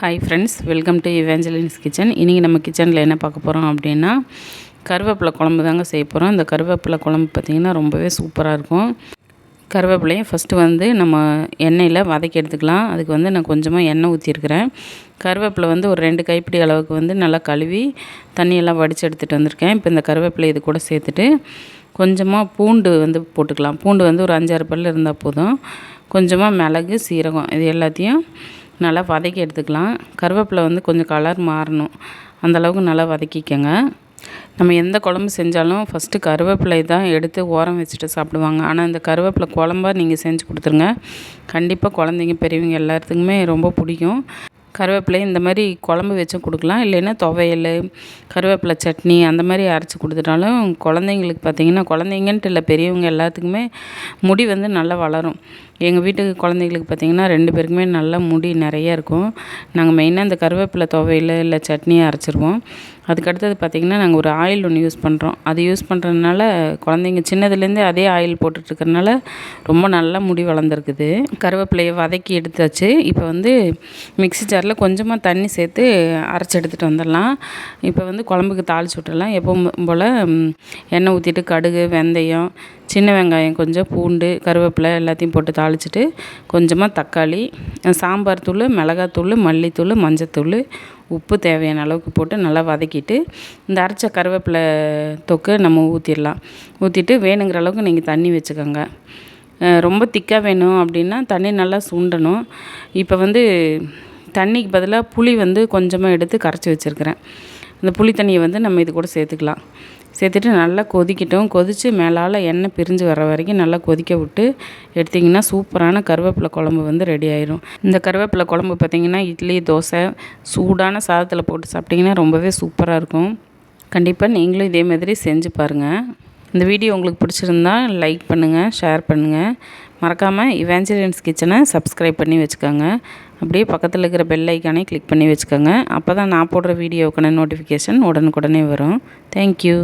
Hi friends welcome to Evangeline's kitchen இன்றைக்கி நம்ம கிச்சனில் என்ன பார்க்க போகிறோம் அப்படின்னா கருவேப்பிலை குழம்பு தாங்க செய்ய போகிறோம் இந்த கருவேப்பிலை குழம்பு பார்த்திங்கன்னா ரொம்பவே சூப்பராக இருக்கும். கருவேப்பிலையும் ஃபஸ்ட்டு வந்து நம்ம எண்ணெயில் வதக்கி எடுத்துக்கலாம். அதுக்கு வந்து நான் கொஞ்சமாக எண்ணெய் ஊற்றிருக்கிறேன் கருவேப்பிலை வந்து ஒரு ரெண்டு கைப்பிடி அளவுக்கு வந்து நல்லா கழுவி தண்ணியெல்லாம் வடித்து எடுத்துகிட்டு வந்திருக்கேன். இப்போ இந்த கருவேப்பிலை இது கூட சேர்த்துட்டு கொஞ்சமாக பூண்டு வந்து போட்டுக்கலாம். பூண்டு வந்து ஒரு அஞ்சாறு பல் இருந்தால் போதும். கொஞ்சமாக மிளகு சீரகம் இது எல்லாத்தையும் நல்லா வதக்கி எடுத்துக்கலாம். கருவேப்பிலை வந்து கொஞ்சம் கலர் மாறணும். அந்தளவுக்கு நல்லா வதக்கிக்கோங்க. நம்ம எந்த குழம்பு செஞ்சாலும் ஃபஸ்ட்டு கருவேப்பிலை தான் எடுத்து ஓரம் வச்சுட்டு சாப்பிடுவாங்க. ஆனால் இந்த கருவேப்பிலை குழம்பா நீங்கள் செஞ்சு கொடுத்துருங்க. கண்டிப்பாக குழந்தைங்க பெரியவங்க எல்லாத்துக்குமே ரொம்ப பிடிக்கும். கருவேப்பிலை இந்த மாதிரி குழம்பு வச்சும் கொடுக்கலாம். இல்லைன்னா துவையல் கருவேப்பிலை சட்னி அந்த மாதிரி அரைச்சி கொடுத்துட்டாலும் குழந்தைங்களுக்கு பார்த்திங்கன்னா குழந்தைங்கன்ட்டு இல்லை பெரியவங்க எல்லாத்துக்குமே முடி வந்து நல்லா வளரும். எங்கள் வீட்டுக்கு குழந்தைங்களுக்கு பார்த்திங்கன்னா ரெண்டு பேருக்குமே நல்லா முடி நிறைய இருக்கும். நாங்கள் மெயினாக இந்த கருவேப்பிலை துவையில் இல்லை சட்னியை அரைச்சிருவோம். அதுக்கடுத்தது பார்த்திங்கன்னா நாங்கள் ஒரு ஆயில் ஒன்று யூஸ் பண்ணுறோம். அது யூஸ் பண்ணுறதுனால குழந்தைங்க சின்னதுலேருந்தே அதே ஆயில் போட்டுட்ருக்கறனால ரொம்ப நல்லா முடி வளர்ந்துருக்குது. கருவேப்பிலையை வதக்கி எடுத்தாச்சு. இப்போ வந்து மிக்சி ஜாரில் கொஞ்சமாக தண்ணி சேர்த்து அரைச்சி எடுத்துகிட்டு வந்துடலாம். இப்போ வந்து குழம்புக்கு தாளிச்சு விட்டுடலாம். எப்பவும் போல் எண்ணெய் ஊற்றிட்டு கடுகு வெந்தயம் சின்ன வெங்காயம் கொஞ்சம் பூண்டு கருவேப்பிலை எல்லாத்தையும் போட்டு தாளிச்சிட்டு கொஞ்சமாக தக்காளி சாம்பார் தூள் மிளகாத்தூள் மல்லித்தூள் மஞ்சத்தூள் உப்பு தேவையான அளவுக்கு போட்டு நல்லா வதக்கிட்டு இந்த அரைச்ச கருவேப்பிலை தொக்கு நம்ம ஊற்றிடலாம் ஊற்றிட்டு வேணுங்கிற அளவுக்கு நீங்கள் தண்ணி வச்சுக்கோங்க. ரொம்ப திக்காக வேணும் அப்படின்னா தண்ணி நல்லா சுண்டணும். இப்போ வந்து தண்ணிக்கு பதிலாக புளி வந்து கொஞ்சமாக எடுத்து கரைச்சி வச்சுருக்கிறேன். அந்த புளி தண்ணியை வந்து நம்ம இது கூட சேர்த்துக்கலாம். சேர்த்துட்டு நல்லா கொதிக்கட்டும். கொதித்து மேலால் எண்ணெய் பிரிஞ்சு வர வரைக்கும் நல்லா கொதிக்க விட்டு எடுத்திங்கன்னா சூப்பரான கருவேப்பிலை குழம்பு வந்து ரெடி ஆயிரும். இந்த கருவேப்பிலை குழம்பு பார்த்திங்கன்னா இட்லி தோசை சூடான சாதத்தில் போட்டு சாப்பிட்டிங்கன்னா ரொம்பவே சூப்பராக இருக்கும். கண்டிப்பாக நீங்களும் இதே மாதிரி செஞ்சு பாருங்கள் இந்த வீடியோ உங்களுக்கு பிடிச்சிருந்தா லைக் பண்ணுங்கள் ஷேர் பண்ணுங்கள் மறக்காமல் இவேஞ்சலியன்ஸ் கிச்சனை சப்ஸ்கிரைப் பண்ணி வச்சுக்கோங்க. அப்படியே பக்கத்தில் இருக்கிற பெல் ஐக்கானே கிளிக் பண்ணி வச்சுக்கோங்க. அப்போ தான் நான் போடுற வீடியோக்கான நோட்டிஃபிகேஷன் உடனுக்குடனே வரும். தேங்க்யூ